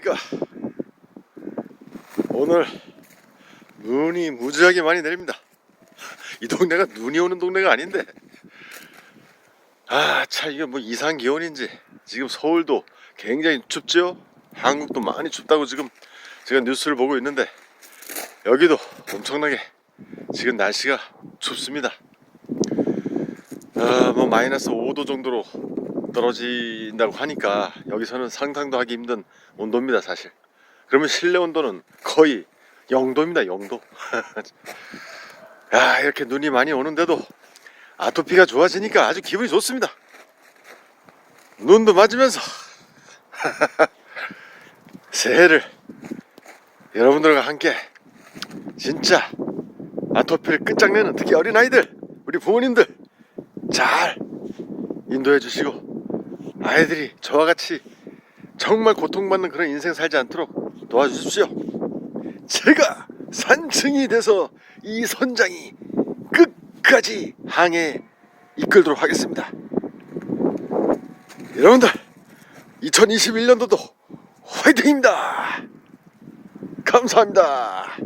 그러니까 오늘 눈이 무지하게 많이 내립니다. 이 동네가 눈이 오는 동네가 아닌데 아 참 이게 뭐 이상 기온인지 지금 서울도 굉장히 춥죠. 한국도 많이 춥다고 지금 제가 뉴스를 보고 있는데 여기도 엄청나게 지금 날씨가 춥습니다. 아, 뭐 마이너스 5도 정도로 떨어진다고 하니까 여기서는 상상도 하기 힘든 온도입니다, 사실. 그러면 실내 온도는 거의 0도입니다, 0도. 야, 이렇게 눈이 많이 오는데도 아토피가 좋아지니까 아주 기분이 좋습니다. 눈도 맞으면서 새해를 여러분들과 함께 진짜 아토피를 끝장내는 특히 어린아이들, 우리 부모님들 잘 인도해 주시고 아이들이 저와 같이 정말 고통받는 그런 인생 살지 않도록 도와주십시오. 제가 산증이 돼서 이 선장이 끝까지 항해 이끌도록 하겠습니다. 여러분들 2021년도도 화이팅입니다. 감사합니다.